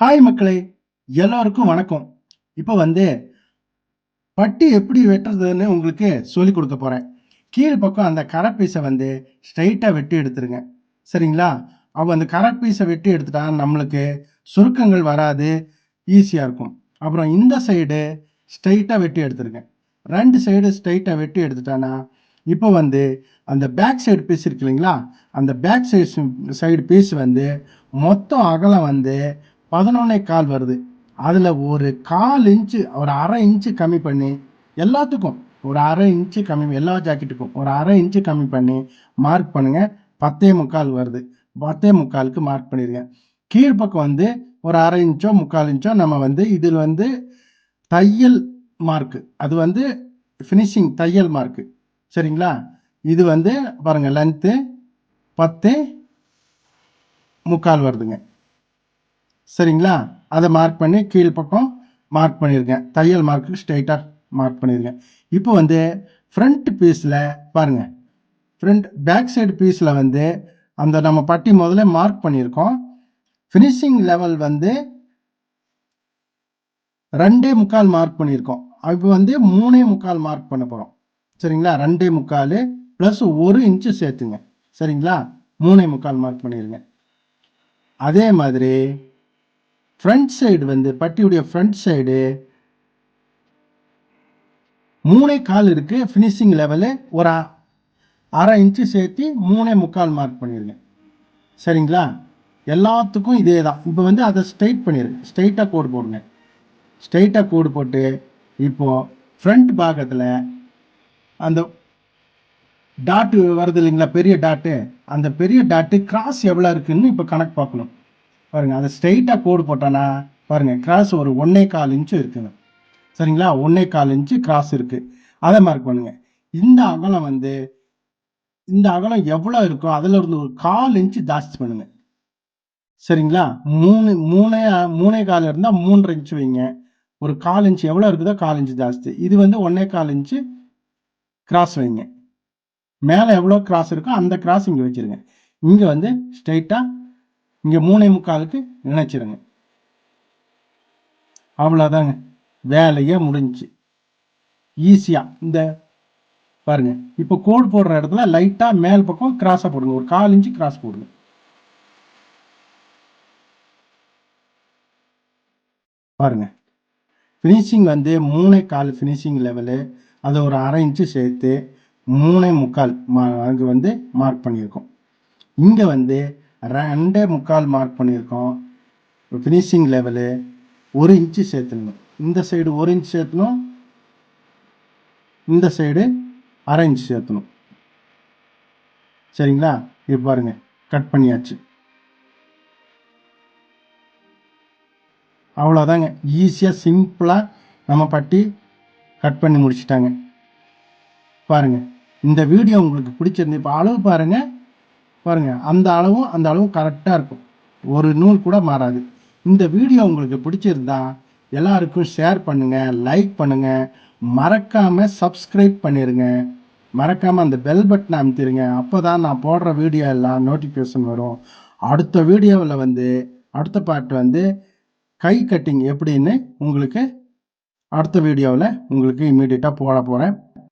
Hi மக்களே. எல்லோருக்கும் வணக்கம். இப்போ வந்து பட்டி எப்படி வெட்டுறதுன்னு உங்களுக்கு சொல்லி கொடுக்க போகிறேன் கீழ் பக்கம் அந்த கரை பீஸை வந்து ஸ்ட்ரைட்டாக வெட்டி எடுத்துருங்க. சரிங்களா? அவள் அந்த கரை பீஸை வெட்டி எடுத்துட்டா நம்மளுக்கு சுருக்கங்கள் வராது ஈஸியாக இருக்கும். அப்புறம் இந்த சைடு ஸ்ட்ரைட்டாக வெட்டி எடுத்துருங்க. ரெண்டு சைடு ஸ்ட்ரைட்டாக வெட்டி எடுத்துட்டானா இப்போ வந்து அந்த பேக் சைடு பீஸ் இருக்கு இல்லைங்களா? அந்த பேக் சைடு சைடு பீஸ் வந்து மொத்தம் அகலம் வந்து பதினொன்னே கால் வருது. அதில் ஒரு கால் இன்ச்சு ஒரு அரை இன்ச்சு கம்மி பண்ணி எல்லாத்துக்கும் ஒரு அரை இன்ச்சு கம்மி எல்லா ஜாக்கெட்டுக்கும் ஒரு அரை இன்ச்சு கம்மி பண்ணி மார்க் பண்ணுங்கள் பத்தே முக்கால் வருது. பத்தே முக்காலுக்கு மார்க் பண்ணிடுங்க கீழ்ப்பக்கம் வந்து ஒரு அரை இன்ச்சோ முக்கால் இன்ச்சோ நம்ம வந்து இதில் வந்து தையல் மார்க்கு அது வந்து ஃபினிஷிங் தையல் மார்க்கு சரிங்களா? இது வந்து பாருங்கள் லென்த்து பத்து முக்கால் வருதுங்க. சரிங்களா? அதை மார்க் பண்ணி கீழ் பக்கம் மார்க் பண்ணியிருக்கேன் தையல் மார்க்கு ஸ்ட்ரைட்டாக மார்க் பண்ணியிருக்கேன் இப்போ வந்து ஃப்ரண்ட் பீஸில் பாருங்கள் ஃப்ரண்ட் பேக் சைடு பீஸில் வந்து அந்த நம்ம பட்டி முதல்ல மார்க் பண்ணியிருக்கோம். ஃபினிஷிங் லெவல் வந்து ரெண்டே முக்கால் மார்க் பண்ணியிருக்கோம். இப்போ வந்து மூணே முக்கால் மார்க் பண்ண போகிறோம் சரிங்களா? ரெண்டே முக்கால் ப்ளஸ் ஒரு இன்ச்சு சேர்த்துங்க. சரிங்களா? மூணே முக்கால் மார்க் பண்ணிடுங்க அதே மாதிரி ஃப்ரண்ட் சைடு வந்து பட்டியுடைய ஃப்ரண்ட் சைடு மூணே கால் இருக்குது ஃபினிஷிங் லெவலு ஒரு அரை இன்ச்சு சேர்த்து மூணே முக்கால் மார்க் பண்ணிடுங்க சரிங்களா? எல்லாத்துக்கும் இதே தான் இப்போ வந்து அதை ஸ்ட்ரைட் பண்ணிடுங்க ஸ்ட்ரைட்டாக கோடு போடுங்க. ஸ்ட்ரைட்டாக கோடு போட்டு இப்போது ஃப்ரண்ட் பாகத்தில் அந்த டாட்டு வருது இல்லைங்களா பெரிய டாட்டு அந்த பெரிய டாட்டு கிராஸ் எவ்வளோ இருக்குதுன்னு இப்போ கணக்கு பார்க்கணும். பாருங்கள் அதை ஸ்ட்ரெயிட்டாக கோடு போட்டோன்னா பாருங்க கிராஸ் ஒரு ஒன்னே கால் இன்ச்சு இருக்குங்க. சரிங்களா? ஒன்னே கால் இன்ச்சு கிராஸ் இருக்குது அதை மார்க் பண்ணுங்க. இந்த அகலம் வந்து இந்த அகலம் எவ்வளோ இருக்கோ அதில் இருந்து ஒரு கால் இன்ச்சு ஜாஸ்தி பண்ணுங்க. சரிங்களா? மூணு மூணே மூணே கால் இருந்தால் மூன்றரை இன்ச்சு வைங்க. ஒரு கால் இன்ச்சு எவ்வளோ இருக்குதோ கால் இன்ச்சு ஜாஸ்தி. இது வந்து ஒன்னே கால் இன்ச்சு கிராஸ் வைங்க. மேலே எவ்வளோ கிராஸ் இருக்கோ அந்த கிராஸ் இங்கே வச்சிருங்க. இங்கே வந்து ஸ்ட்ரைட்டாக இங்கே மூணே முக்காலுக்கு நினைச்சிருங்க. அவ்வளோதாங்க வேலையே முடிஞ்சு. ஈஸியாக இந்த பாருங்க. இப்போ கோடு போடுற இடத்துல லைட்டாக மேல் பக்கம் கிராஸாக போடுங்க. ஒரு கால் இன்ச்சு கிராஸ் போடுங்க. பாருங்க. ஃபினிஷிங் வந்து மூணே கால் ஃபினிஷிங் லெவலு அதை ஒரு அரை இன்ச்சு சேர்த்து மூணே முக்கால் மா அங்கே வந்து மார்க் பண்ணியிருக்கோம். இங்கே வந்து ரெண்டே முக்கால் மார்க் பண்ணியிருக்கோம். ஃபினிஷிங் லெவலு ஒரு இன்ச்சு சேர்த்துணும் இந்த சைடு ஒரு இன்ச் சேர்த்தணும். இந்த சைடு அரை இன்ச் சேர்த்தணும். சரிங்களா? இது பாருங்க. கட் பண்ணியாச்சு. அவ்வளோதாங்க ஈஸியாக சிம்பிளாக நம்ம பட்டி கட் பண்ணி முடிச்சிட்டாங்க. பாருங்க. இந்த வீடியோ உங்களுக்கு பிடிச்சிருந்து இப்போ அளவு பாருங்கள் பாருங்க அந்த அளவும் அந்த அளவும் கரெக்டாக இருக்கும். ஒரு நூல் கூட மாறாது. இந்த வீடியோ உங்களுக்கு பிடிச்சிருந்தா எல்லாருக்கும் ஷேர் பண்ணுங்கள் லைக் பண்ணுங்கள் மறக்காமல் சப்ஸ்கிரைப் பண்ணிடுங்க மறக்காமல் அந்த பெல் பட்டனை அமுத்திடுங்க அப்போ தான் நான் போடுற வீடியோ எல்லாம் நோட்டிஃபிகேஷன் வரும். அடுத்த வீடியோவில் வந்து அடுத்த பாட்டு வந்து கை கட்டிங் எப்படின்னு உங்களுக்கு அடுத்த வீடியோவில் உங்களுக்கு இமீடியட்டாக போட போகிறேன்